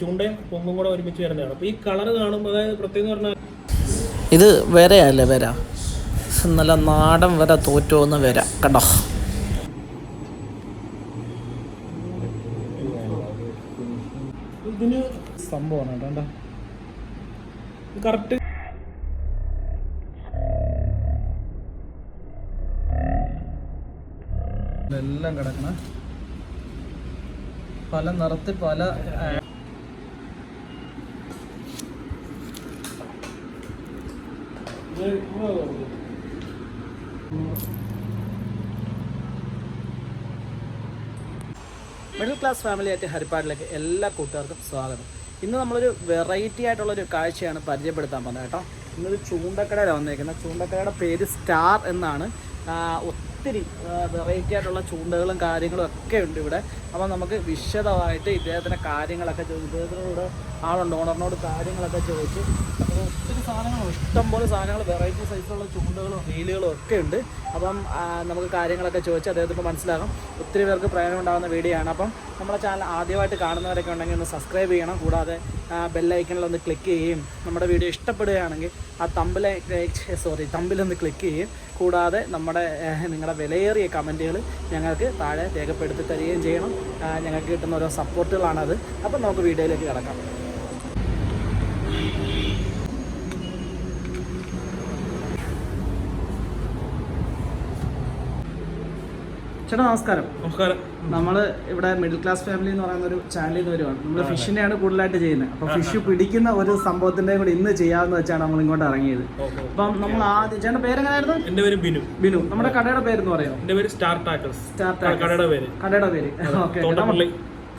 ചൂണ്ടയും പൊങ്ങും കൂടെ ഒരുമിച്ച് വരുന്നതാണ്. അപ്പോൾ ഈ കളർ കാണുമ്പോൾ അതായത് പ്രത്യേകം പറഞ്ഞാൽ ഇത് വരയല്ലേ വര? നല്ല നാടൻ വര തോറ്റു പോകുന്ന വര കണ്ടോ? ഇതിന് സംഭവമാണ് കേട്ടോ കറക്റ്റ് എല്ലാം കിടക്കണ. പല നിറത്തിൽ പല മിഡിൽ ക്ലാസ് ഫാമിലി ആയിട്ട് ഹരിപ്പാടിലേക്ക് എല്ലാ കൂട്ടുകാർക്കും സ്വാഗതം. ഇന്ന് നമ്മളൊരു വെറൈറ്റി ആയിട്ടുള്ളൊരു കാഴ്ചയാണ് പരിചയപ്പെടുത്താൻ പോകുന്നത് കേട്ടോ. ഇന്നൊരു ചൂണ്ടക്കടയിലാണ് വന്നേക്കുന്നത്. ചൂണ്ടക്കടയുടെ പേര് സ്റ്റാർ എന്നാണ്. ഒത്തിരി വെറൈറ്റി ആയിട്ടുള്ള ചൂണ്ടകളും കാര്യങ്ങളും ഒക്കെ ഉണ്ട് ഇവിടെ. അപ്പോൾ നമുക്ക് വിശദമായിട്ട് ഇദ്ദേഹത്തിന്റെ കാര്യങ്ങളൊക്കെ ഇദ്ദേഹത്തിനോട് ആളുണ്ട്. ഓണറിനോട് കാര്യങ്ങളൊക്കെ ചോദിച്ച്. അപ്പോൾ ഒത്തിരി സാധനങ്ങൾ ഇഷ്ടംപോലെ സാധനങ്ങൾ വെറൈറ്റി സൈസിലുള്ള ചൂണ്ടകളും റീലുകളും ഒക്കെ ഉണ്ട്. അപ്പം നമുക്ക് കാര്യങ്ങളൊക്കെ ചോദിച്ച് അദ്ദേഹത്തിന് മനസ്സിലാകും ഒത്തിരി പേർക്ക് പ്രയോജനം ഉണ്ടാകുന്ന വീഡിയോ ആണ്. അപ്പം നമ്മുടെ ചാനൽ ആദ്യമായിട്ട് കാണുന്നവരൊക്കെ ഉണ്ടെങ്കിൽ ഒന്ന് സബ്സ്ക്രൈബ് ചെയ്യണം. കൂടാതെ ബെല്ലൈക്കണിൽ ഒന്ന് ക്ലിക്ക് ചെയ്യുകയും നമ്മുടെ വീഡിയോ ഇഷ്ടപ്പെടുകയാണെങ്കിൽ ആ തമ്പിലെ സോറി തമ്പിലൊന്ന് ക്ലിക്ക് ചെയ്യും കൂടാതെ നമ്മുടെ നിങ്ങളുടെ വിലയേറിയ കമന്റുകൾ ഞങ്ങൾക്ക് താഴെ രേഖപ്പെടുത്തി തരികയും ചെയ്യണം. ഞങ്ങൾക്ക് കിട്ടുന്ന ഓരോ സപ്പോർട്ടുകളാണത് അപ്പം നമുക്ക് വീഡിയോയിലേക്ക് കിടക്കാം. ചേട്ടാ നമസ്കാരം. നമസ്കാരം. നമ്മൾ ഇവിടെ മിഡിൽ ക്ലാസ് ഫാമിലി എന്ന് പറയുന്ന ഒരു ചാനലിൽ നിന്ന് വരുവാണ്. നമ്മൾ ഫിഷിനെയാണ് കൂടുതലായിട്ട് ചെയ്യുന്നത്. അപ്പോൾ ഫിഷ് പിടിക്കുന്ന ഒരു സംഭവത്തിന്റെ കൂടി ഇന്ന് ചെയ്യാന്ന് വെച്ചാണ് നമ്മൾ ഇങ്ങോട്ട് ഇറങ്ങിയത്. അപ്പം നമ്മൾ ആദ്യം ചേട്ടൻ പേരെങ്ങനായിരുന്നു? എന്റെ പേര് ബിനു. ബിനു. നമ്മുടെ കടയുടെ പേര് എന്ന് പറയാം എന്റെ പേര് സ്റ്റാർ ടാക്കേഴ്സ് സ്റ്റാർ കടയുടെ പേര്. കടയുടെ പേര്. ഓക്കെ.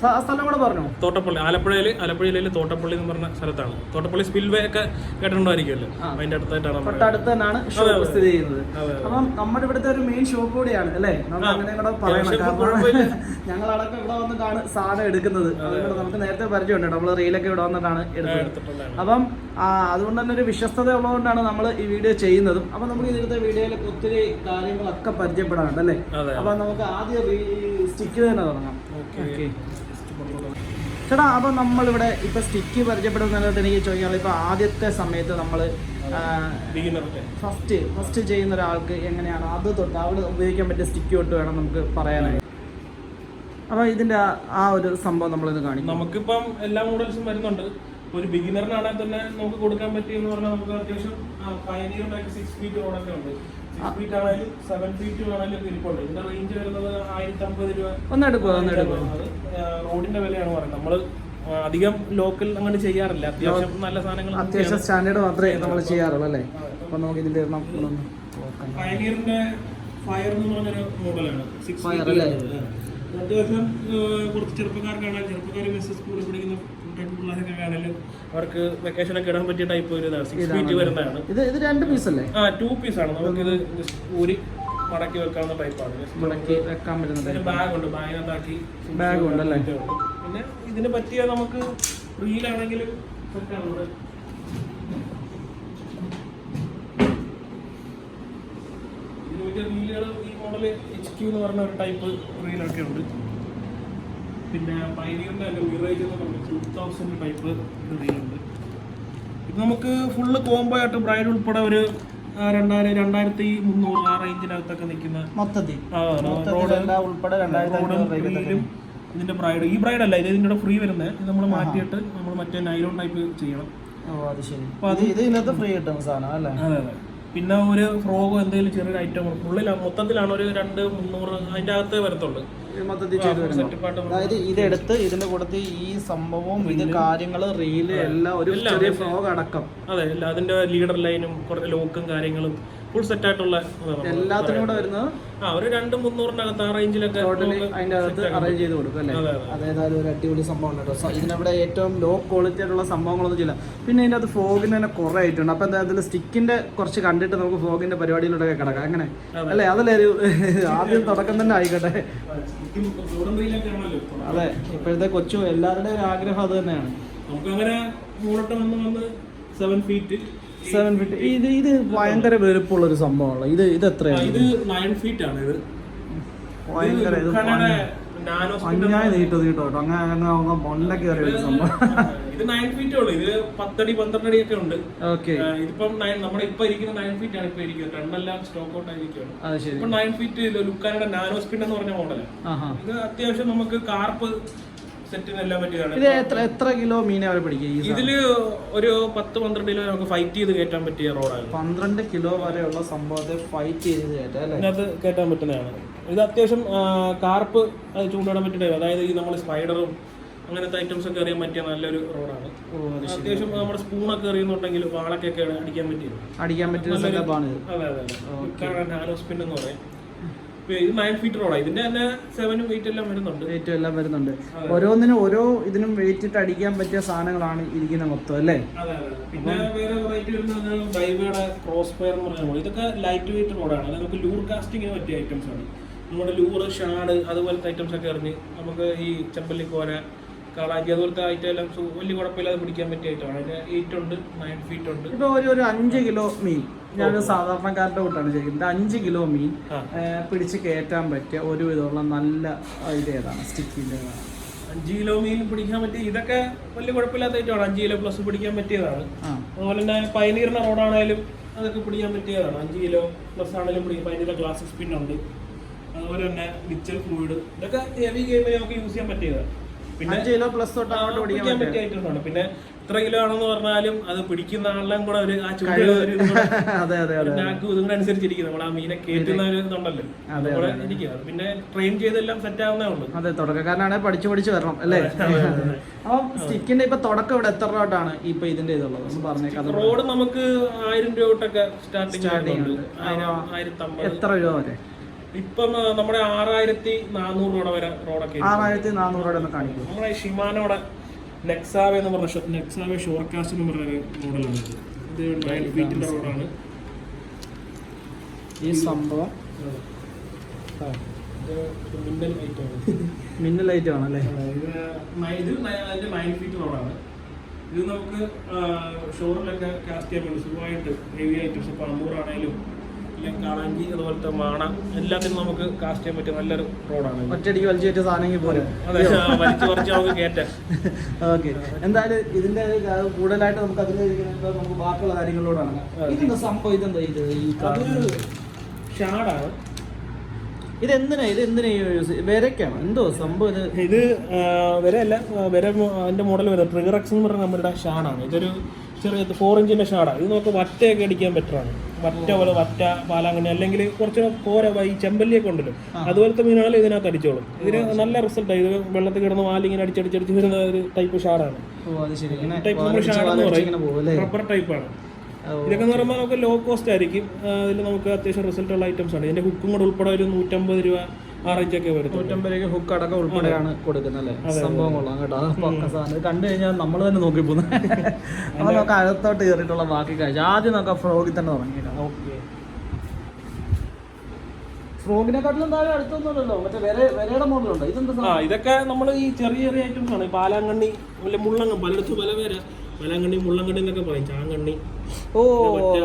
സ്ഥലം കൂടെ പറഞ്ഞു? തോട്ടപ്പള്ളി ആലപ്പുഴയിൽ ആലപ്പുഴയിലെ തോട്ടപ്പള്ളി എന്ന് പറഞ്ഞ സ്ഥലത്താണ്. തോട്ടപ്പള്ളി സ്പിൽവേ ഒക്കെ കേട്ടിട്ടുണ്ടായിരിക്കുമല്ലോ? അതിന്റെ അടുത്തായിട്ടാണ് തൊട്ടടുത്ത് തന്നെയാണ് ഷോപ്പ് സ്ഥിതി ചെയ്യുന്നത് അപ്പം നമ്മുടെ ഇവിടുത്തെ ഒരു മെയിൻ ഷോപ്പ് കൂടിയാണ് അല്ലേ? നമ്മൾ അങ്ങനെ കൂടെ പറയണം. ഞങ്ങളടക്കം ഇവിടെ വന്നിട്ടാണ് സാധനം എടുക്കുന്നത്. അതുകൊണ്ട് നമുക്ക് നേരത്തെ പരിചയമുണ്ട് നമ്മൾ റീലൊക്കെ ഇവിടെ വന്നിട്ടാണ് എടുത്തിട്ടുള്ളതാണ് അപ്പം അതുകൊണ്ട് തന്നെ ഒരു വിശ്വസ്തത ഉള്ളതുകൊണ്ടാണ് നമ്മൾ ഈ വീഡിയോ ചെയ്യുന്നതും. അപ്പം നമുക്ക് ഇതിലത്തെ വീഡിയോയിൽ ഒത്തിരി കാര്യങ്ങളൊക്കെ പരിചയപ്പെടാറുണ്ട് അല്ലേ? അപ്പം നമുക്ക് ആദ്യം സ്റ്റിക്ക് തന്നെ തുടങ്ങാം. ഓക്കെ ഓക്കെ ചേട്ടാ അപ്പം നമ്മളിവിടെ ഇപ്പൊ സ്റ്റിക്ക് പരിചയപ്പെടുന്നതിനകത്ത് എനിക്ക് ചോദിക്കാനുള്ളത് ഇപ്പൊ ആദ്യത്തെ സമയത്ത് നമ്മൾ ഫസ്റ്റ് ഫസ്റ്റ് ചെയ്യുന്ന ഒരാൾക്ക് എങ്ങനെയാണ്? അത് തൊട്ട് അവിടെ ഉപയോഗിക്കാൻ പറ്റിയ സ്റ്റിക്ക് തൊട്ട് വേണം നമുക്ക് പറയാനായി അപ്പോൾ ഇതിന്റെ ആ- ഒരു സംഭവം നമ്മളിത് കാണിക്കും. നമുക്കിപ്പം എല്ലാ മോഡൽസും വരുന്നുണ്ട്. ഒരു ബിഗിനറിനാണെങ്കിൽ തന്നെ നമുക്ക് കൊടുക്കാൻ പറ്റിയെന്ന് പറഞ്ഞാൽ നമുക്ക് അത്യാവശ്യം പയനീറിന്റെ സിക്സ് ഫീറ്റ് റോഡൊക്കെ ഉണ്ട്. സിക്സ് ഫീറ്റ് ആണെങ്കിലും സെവൻ ഫീറ്റ് ആണെങ്കിലും റേഞ്ച് വരുന്നത് ആയിരത്തി അമ്പത് രൂപ. ഒന്ന് എടുക്കുക ഒന്ന് എടുക്കുക അത് ആ, റോഡിന്റെ വിലയാണ് പറയുന്നത്. നമ്മൾ അധികം ലോക്കൽ അങ്ങനെ ചെയ്യാറില്ല. അത്യാവശ്യം നല്ല സാധനങ്ങൾ അത്യാവശ്യം സ്റ്റാൻഡേർഡ് മാത്രമേ നമ്മൾ ചെയ്യാറുള്ളൂ അല്ലേ? അപ്പം നമുക്ക് ഇതിന്റെ നോക്കാം. പയനീറിന്റെ ഫയർ എന്ന് പറഞ്ഞൊരു മോഡലാണ് സിക്സ് ഫയർ അല്ലേ? അത്യാവശ്യം കുറച്ച് ചെറുപ്പക്കാർക്കാണ്. ചെറുപ്പക്കാർ മിസ് സ്കൂളിൽ പഠിക്കുന്ന ടൈപ്പ് പിള്ളേരൊക്കെ ആണെങ്കിലും അവർക്ക് വെക്കേഷൻ ഒക്കെ ഇടാൻ പറ്റിയ ടൈപ്പ് ഇതാണ് സിക്സ് ഫീറ്റ് വരുന്നതാണ്. ഇത് ഇത് രണ്ട് പീസ് അല്ലേ? ആ ടു പീസ് ആണ്. നമുക്ക് ഇത് ഊരി മടക്കി വെക്കാവുന്ന ടൈപ്പാണ് മടക്കി വെക്കാൻ പറ്റുന്ന ബാഗ് ഉണ്ട്. ബാഗിനകത്താക്കി ബാഗ് ഉണ്ട് അല്ലേ? പിന്നെ ഇതിന് പറ്റിയ നമുക്ക് റീലാണെങ്കിലും സെറ്റാണ് ഇവിടെ ഇതിന് പറ്റിയ റീലുകൾ ഈ മോഡൽ എച്ച് ക്യൂ എന്ന് പറഞ്ഞ ഒരു ടൈപ്പ് റീലൊക്കെ ഉണ്ട്. പിന്നെ പൈനീറിന്റെ തന്നെ മിറേജ് എന്ന് പറഞ്ഞ ടൂ തൗസൻഡ് ടൈപ്പ് റീലുണ്ട് ഇത് നമുക്ക് ഫുള്ള് കോംബോ ആയിട്ട് ബ്രൈഡ് ഉൾപ്പെടെ ഒരു രണ്ടായിരം രണ്ടായിരത്തി മുന്നൂറ് ആ റേഞ്ചിനകത്തൊക്കെ നിൽക്കുന്ന മൊത്തത്തിൽ. ഉൾപ്പെടെ റീലും ഇതിന്റെ ബ്രൈഡ് ഈ ബ്രൈഡ് അല്ല ഇത് ഇതിന്റെ ഫ്രീ വരുന്നത് ഇത് നമ്മൾ മാറ്റിയിട്ട് നമ്മൾ മറ്റേ നൈലോൺ ടൈപ്പ് ചെയ്യണം. ഓ അത് ശരി. ഇത് ഇത് ഇതിനകത്ത് ഫ്രീ കിട്ടുന്ന സാധനം അല്ലേ? അതെ അതെ. പിന്നെ ഒരു ഫ്രോഗോ എന്തെങ്കിലും ചെറിയൊരു ഐറ്റം ഉള്ളിൽ മൊത്തത്തിലാണ് ഒരു രണ്ട് മുന്നൂറ് അതിന്റെ അകത്ത് വരത്തുള്ളൂ. അതായത് ഇതെടുത്ത് ഇതിന്റെ കൂട്ടത്തിൽ ഈ സംഭവവും ഇത് കാര്യങ്ങൾ റീൽ എല്ലാം ഒരു ചെറിയ ഫ്രോഗ് അടക്കം. അതെ അതിന്റെ ലീഡർ ലൈനും കുറച്ച് ലോക്കും കാര്യങ്ങളും ഫുൾ സെറ്റ് ആയിട്ടുള്ള. എല്ലാത്തിനും കൂടെ വരുന്നത് ആ ഒരു രണ്ട് മുന്നൂറിനകത്ത് ആ റേഞ്ചിലൊക്കെ ടോട്ടലി അതിന്റെ അകത്ത് അറേഞ്ച് ചെയ്ത് കൊടുക്കും അല്ലേ? അതായത് അടിപൊളി സംഭവം കേട്ടോ. ഇതിനവിടെ ഏറ്റവും ലോ ക്വാളിറ്റി ആയിട്ടുള്ള സംഭവങ്ങളൊന്നും ചെയ്യില്ല. പിന്നെ അതിന്റെ അകത്ത് ഫോഗിന് തന്നെ കുറേ ആയിട്ടുണ്ട് അപ്പം എന്താ അതിൽ സ്റ്റിക്കിന്റെ കുറച്ച് കണ്ടിട്ട് നമുക്ക് ഫോഗിന്റെ പരിപാടിയിലൂടെ കിടക്കാം. അങ്ങനെ? അല്ലേ? അതല്ലേ ഒരു ആദ്യം തുടക്കം തന്നെ ആയിക്കോട്ടെ. അതെ. ഇപ്പോഴത്തെ കൊച്ചു എല്ലാവരുടെയും ഒരു ആഗ്രഹം അത് തന്നെയാണ്. നമുക്ക് അങ്ങനെ മുകളിട്ട് വന്ന് വന്ന് സെവൻ ഫീറ്റ് സെവൻ ഫീറ്റ് ഇത് ഇത് ഭയങ്കര വലുപ്പമുള്ള ഒരു സംഭവമാണ് ഇത് ഇത് എത്രയാണ്? ഇത് നയൻ ഫീറ്റ് ആണ് ഇത്. ഭയങ്കര ഇത് ലുക്കാനയുടെ നാനോ അഞ്ഞായി നീട്ടു നീട്ടോ. കേട്ടോ അങ്ങനെ അങ്ങനെ മൊണ്ടൊക്കെ കയറി ഒരു സംഭവം. ഇത് നയൻ ഫീറ്റേ ഉള്ളൂ. ഇത് പത്തടി പന്ത്രണ്ട് അടി ഒക്കെ ഉണ്ട്. ഓക്കെ. ഇതിപ്പം nine- നമ്മുടെ ഇപ്പൊ ഇരിക്കുന്ന നയൻ ഫീറ്റ് ആണ് ഇപ്പൊ ഇരിക്കുന്നത്. രണ്ടെല്ലാം സ്റ്റോക്ക് ഔട്ട് ആയിരിക്കുകയാണ്. അത് ശരി. ഇപ്പൊ നയൻ ഫീറ്റ് ലുക്കാനയുടെ നാനോ സ്പിൻ എന്ന് പറഞ്ഞ മോഡലാണ് ആഹാ. ഇത് അത്യാവശ്യം നമുക്ക് കാർപ്പ് സെറ്റിനെല്ലാം പറ്റിയതാണ്. ഇത് എത്ര എത്ര കിലോ മീനെ അവരെ പിടിക്കുക ഇതിൽ ഒരു പത്ത് പന്ത്രണ്ട് കിലോ നമുക്ക് ഫൈറ്റ് ചെയ്ത് കയറ്റാൻ പറ്റിയ റോഡാണ്. പന്ത്രണ്ട് കിലോ വരെയുള്ള സംഭവത്തെ ഫൈറ്റ് ചെയ്ത് കയറ്റാം അല്ലേ? ഇതിനകത്ത് കയറ്റാൻ പറ്റുന്നതാണ്. ഇത് അത്യാവശ്യം കാർപ്പ് അത് ചൂണ്ടിടാൻ പറ്റിയ അതായത് ഈ നമ്മൾ സ്പൈഡറും അങ്ങനത്തെ ഐറ്റംസ് ഒക്കെ അറിയാൻ പറ്റിയ നല്ലൊരു റോഡാണ്. അത്യാവശ്യം നമ്മുടെ സ്പൂണൊക്കെ എറിയുന്നുണ്ടെങ്കിൽ വാളൊക്കെ അടിക്കാൻ പറ്റിയത് അടിക്കാൻ പറ്റിയ അതെ അതെ അതെ. നാനോ സ്പിൻ എന്ന് പറയും. ഇത് നയൻ ഫീറ്റ് റോഡാണ് ഇതിന്റെ തന്നെ സെവനും എയ്റ്റ് എല്ലാം വരുന്നുണ്ട്. വെയിറ്റും എല്ലാം വരുന്നുണ്ട്. ഓരോന്നിനും ഓരോ ഇതിനും വെയിറ്റ് ഇട്ട് അടിക്കാൻ പറ്റിയ സാധനങ്ങളാണ് ഇരിക്കുന്ന മൊത്തം അല്ലേ? പിന്നെ വേറെ വെറൈറ്റി വരുന്നത് ഡൈവയുടെ ക്രോസ് ഫയർ എന്ന് പറയുന്നത് ഇതൊക്കെ ലൈറ്റ് വെയിറ്റ് റോഡാണ് നമുക്ക് ലൂർ കാസ്റ്റിങ്ങിന് പറ്റിയ ഐറ്റംസ് ആണ്. നമ്മുടെ ലൂറ് ഷാഡ് അതുപോലത്തെ ഐറ്റംസ് ഒക്കെ എറിഞ്ഞ് നമുക്ക് ഈ ചെമ്പല്ലി ചെമ്പല്ലിക്കോര കാളാഞ്ചി അതുപോലത്തെ ഐറ്റം എല്ലാം വലിയ കുഴപ്പമില്ലാതെ പിടിക്കാൻ പറ്റിയ ഐറ്റമാണ് അതിന് എയ്റ്റ് ഉണ്ട് നയൻ ഫീറ്റ് ഉണ്ട്. ഇപ്പൊ ഒരു ഒരു അഞ്ച് കിലോ മീൻ. ഞാൻ സാധാരണക്കാരുടെ കൂട്ടാണ് ചോദിക്കുന്നത് അഞ്ച് കിലോ മീൻ പിടിച്ച് കയറ്റാൻ പറ്റിയ ഒരു വിധമുള്ള നല്ല ഇത് ഏതാണ്? സ്റ്റിക്കിന്റെ അഞ്ച് കിലോ മീൻ പിടിക്കാൻ പറ്റിയ ഇതൊക്കെ വലിയ കുഴപ്പമില്ലാത്ത ഐറ്റമാണ് അഞ്ച് കിലോ പ്ലസ് പിടിക്കാൻ പറ്റിയതാണ്. അതുപോലെ തന്നെ പൈനീറിന്റെ റോഡാണേലും അതൊക്കെ പിടിക്കാൻ പറ്റിയതാണ്. അഞ്ച് കിലോ പ്ലസ് ആണെങ്കിലും പിടിക്കും പൈനീറിന്റെ ഗ്ലാസ് സ്പിൻ ഉണ്ട്. അതുപോലെ തന്നെ മിച്ചൽ ഫ്ലൂയിഡ് ഇതൊക്കെ ഹെവി ഗെയിമിൽ നമുക്ക് യൂസ് ചെയ്യാൻ പറ്റിയതാണ്. പിന്നെ കിലോ പ്ലസ് തൊട്ട് അങ്ങോട്ട് പിടിക്കാൻ പിടിക്കാൻ പറ്റിയ പറ്റിയ പിന്നെ ഇത്ര കിലോ ആണെന്ന് പറഞ്ഞാലും അത് പിടിക്കുന്ന ആളെല്ലാം കൂടെ ഒരു ആ ചൂട് ഒരു ഇത് അതെ അതെ അതെ നാക്കും ഇതും കൂടെ നമ്മൾ ആ മീനെ കയറ്റുന്ന ഒരു ഇതുണ്ടല്ലോ അതെ, അതുകൂടെ ഇരിക്കും. പിന്നെ ട്രെയിൻ ചെയ്തെല്ലാം സെറ്റ് ആവുന്നേ ഉള്ളൂ. അതെ തുടക്കക്കാരനാണെങ്കിൽ പഠിച്ചു പഠിച്ചു വരണം അല്ലേ? അപ്പം സ്റ്റിക്കിന്റെ ഇപ്പൊ തുടക്കം ഇവിടെ എത്ര രൂപ തൊട്ടാണ് ഇപ്പൊ ഇതിന്റെ ഇതുള്ളത്? ഒന്ന് പറഞ്ഞേക്കാം റോഡ് നമുക്ക് ആയിരം രൂപ തൊട്ടൊക്കെ സ്റ്റാർട്ടിങ് അമ്പത് എത്ര രൂപ വരെ? ഇപ്പം നമ്മുടെ ആറായിരത്തി നാനൂറ് രൂപ വരെ റോഡൊക്കെ. ആറായിരത്തി നാനൂറ് രൂപ ഒന്ന് കാണിക്കും. നമ്മുടെ ഷിമാനോടെ നെക്സാവേ എന്ന് പറഞ്ഞ ഷോ- നെക്സാവെ ഷോർകാസ്റ്റ് എന്ന് പറഞ്ഞൊരു മോഡലാണ് ഇത്. നയൻ ഫീറ്റിന്റെ റോഡാണ്. ഈ സംഭവം? മിന്നൽ ലൈറ്റാണ് മിന്നൽ ലൈറ്റ് ആണല്ലേ? ഇത് അതിന്റെ നയൻ ഫീറ്റ് റോഡാണ്. ഇത് നമുക്ക് ഷോറിലൊക്കെ കാസ്റ്റ് ചെയ്യാൻ വേണ്ടി സുഖമായിട്ട് ഹെവി ഐറ്റംസ് ഇപ്പോൾ അമ്മൂറാണേലും അല്ലെങ്കിൽ കാളാഞ്ചി അതുപോലത്തെ മാണ എല്ലാത്തിനും നമുക്ക് കാസ്റ്റ് ചെയ്യാൻ പറ്റിയ നല്ലൊരു റോഡാണ്. ഒറ്റയടിക്ക് വലിച്ചേറ്റ സാധനമെങ്കിൽ പോലും അതെ കുറച്ച് നമുക്ക് കയറ്റാം. ഓക്കെ എന്തായാലും ഇതിന്റെ കൂടുതലായിട്ട് നമുക്ക് അതിൽ നമുക്ക് ബാക്കിയുള്ള കാര്യങ്ങളോടാണ് ഇതിന്റെ സംഭവം? ഇതെന്താ ഇത്? ഈ ഷാഡാണ് ഇത് എന്തിനാ ഇത് എന്തിനാ വിരക്കാണോ എന്തോ സംഭവം ഇത്? ഇത് വരയല്ല വര അതിന്റെ മോഡൽ വരുന്നത് ട്രിഗർ എക്സ് എന്ന് പറഞ്ഞ നമ്മുടെ ഷാഡാണ്. ഇതൊരു ചെറിയ ഫോർ ഇഞ്ചിന്റെ ഷാഡാണ് ഇത് നമുക്ക് വറ്റയൊക്കെ അടിക്കാൻ ബെറ്ററാണ് വറ്റ പോലെ വറ്റ പാലാങ്കണ്ണി അല്ലെങ്കിൽ കുറച്ച് കോര ഈ ചെമ്പല്ലിയൊക്കെ ഉണ്ടല്ലോ. അതുപോലത്തെ മീനാണെങ്കിൽ ഇതിനകത്ത് അടിച്ചോളും. ഇതിന് നല്ല റിസൾട്ടാണ് ഇത് വെള്ളത്തിൽ കിടന്ന് വാലിങ്ങനെ അടിച്ചടിച്ചടിച്ച് വരുന്ന ഒരു ടൈപ്പ് ഷാഡാണ്. ടൈപ്പ് നമ്മൾ ഷാഡ് എന്ന് പറയും. റബ്ബർ ടൈപ്പാണ് ഇതൊക്കെ എന്ന് പറയുമ്പോൾ നമുക്ക് ലോ കോസ്റ്റ് ആയിരിക്കും. അതിൽ നമുക്ക് അത്യാവശ്യം റിസൾട്ടുള്ള ഐറ്റംസ് ആണ്. ഇതിന്റെ ഹുക്കും കൂടെ ഉൾപ്പെടെ ഒരു നൂറ്റമ്പത് രൂപ ആ റേഞ്ചൊക്കെ വരുത്തുള്ളൂ. നൂറ്റമ്പത് രൂപ ഹുക്ക് അടക്കം ഉൾപ്പെടെയാണ് കൊടുക്കുന്നത് അല്ലേ? സംഭവം കൊള്ളാം കേട്ടോ. അത് സാധനം. കണ്ടു കഴിഞ്ഞാൽ നമ്മൾ തന്നെ നോക്കി പോകുന്നത് അപ്പൊ നമുക്ക് അകത്തോട്ട് കയറിയിട്ടുള്ള ബാക്കി കാഴ്ച. ആദ്യം ഫ്രോഗിൽ തന്നെ തുടങ്ങിയേക്കാം ഓക്കെ. ഫ്രോഗിനെക്കാട്ടിലും താഴെ അടുത്തൊന്നുമല്ലല്ലോ? മറ്റേ വിര വിരയുടെ മോഡലുണ്ടോ ഇതെന്താ ഇതൊക്കെ നമ്മൾ ഈ ചെറിയ ചെറിയ ഐറ്റംസ് ആണ്. പാലാങ്കണ്ണി അല്ലെ മുള്ളങ്ങ പലയിടത്ത് പല പേര്. പാലാങ്കണ്ണി മുള്ളങ്കണ്ണി എന്നൊക്കെ പറയും. ചാങ്കണ്ണി. ഓ.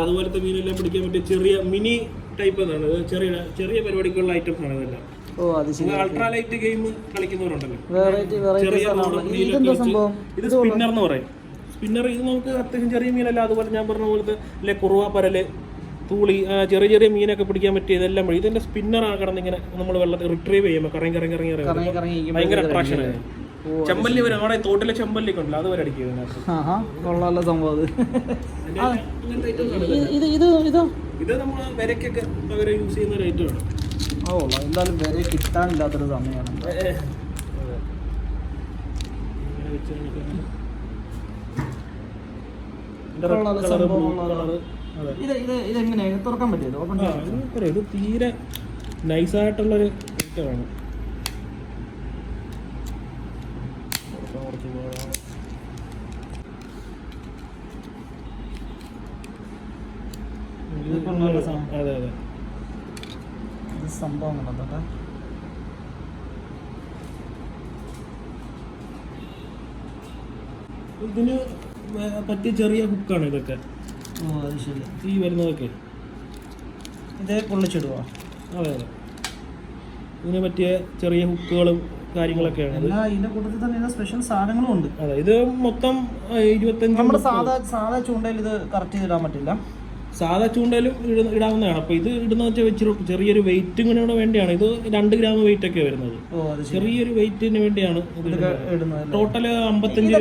അതുപോലത്തെ മീനെല്ലാം പിടിക്കാൻ പറ്റിയ ചെറിയ മിനി ടൈപ്പ് എന്നാണ് ചെറിയ ചെറിയ പരിപാടിക്കുള്ള ഐറ്റംസ് ആണ് ഇതെല്ലാം. ഓ അത് ശരി അൾട്രാ ലൈറ്റ് ഗെയിം കളിക്കുന്നവരുണ്ടല്ലോ. വെറൈറ്റി വെറൈറ്റി സാധനമാണ് ഇതെന്താ സംഭവം? ഇത് സ്പിന്നർ എന്ന് പറയും. സ്പിന്നർ ഇത് നമുക്ക് അത്യാവശ്യം ചെറിയ മീനല്ല അതുപോലെ ഞാൻ പറഞ്ഞ പോലത്തെ അല്ലെ കുറുവ പരൽ തൂളി ചെറിയ ചെറിയ മീനൊക്കെ പിടിക്കാൻ പറ്റിയ ഇതെല്ലാം വഴി ഇതിന്റെ സ്പിന്നർ ആ ഇങ്ങനെ നമ്മൾ വെള്ളത്തിൽ റിട്രീവ് ചെയ്യുമ്പോൾ കറങ്ങി കറങ്ങി കറങ്ങി കറങ്ങി ഭയങ്കര അട്രാക്ഷൻ കറങ്ങി. ചെമ്പല്ലി വരെ. നമ്മുടെ തോട്ടിലെ ചെമ്പല്ലിക്ക് ഉണ്ടല്ലോ അത് വരെ അടിക്കുക ഇതിനകത്ത്. കൊള്ളാമല്ലോ സംഭവം ഇത്. ഇത് ഇത് ഇത്. നമ്മൾ വിരക്കൊക്കെ യൂസ് ചെയ്യുന്ന ഒരു ഐറ്റമാണ് ഓ എന്തായാലും വരെ കിട്ടാനില്ലാത്തൊരു സമയമാണ്. ഇത് ഇത് ഇത് എങ്ങനെയാണ് തുറക്കാൻ പറ്റിയത് ഓപ്പൺ ഇത് തീരെ നൈസായിട്ടുള്ളൊരു ഐറ്റമാണ് കുറച്ച് പോകാം. ഇതിപ്പം നല്ല സാധനം. അതെ അതെ ഇത് സംഭവം കണ്ടോ ഇതിന് പറ്റിയ ചെറിയ കുക്കാണ് ഇതൊക്കെ. ഓ അത് ശരി. ഈ വരുന്നതൊക്കെ. ഇതേ പൊള്ളിച്ചിടുവോ? അതെ അതെ. ഇതിന് പറ്റിയ ചെറിയ ഹുക്കുകളും കാര്യങ്ങളൊക്കെയാണ് ഇത്. ഇതിന്റെ കൂട്ടത്തിൽ തന്നെ സ്പെഷ്യൽ സാധനങ്ങളും ഉണ്ട്. അതെ ഇത് മൊത്തം ഇരുപത്തഞ്ച് നമ്മുടെ സാധാ സാധാ ചൂണ്ടയിൽ ഇത് കറക്റ്റ് ചെയ്തിടാൻ പറ്റില്ല. സാധാ ചൂണ്ടയിലും ഇട- ഇടാവുന്നതാണ്. അപ്പോൾ ഇത് ഇടുന്ന വെച്ചാൽ വെച്ചൊരു ചെറിയൊരു വെയിറ്റും കൂടെ വേണ്ടിയാണ്. ഇത് രണ്ട് ഗ്രാം വെയിറ്റ് ഒക്കെ വരുന്നത്. ചെറിയൊരു വെയിറ്റിന് വേണ്ടിയാണ് ടോട്ടൽ അമ്പത്തഞ്ച്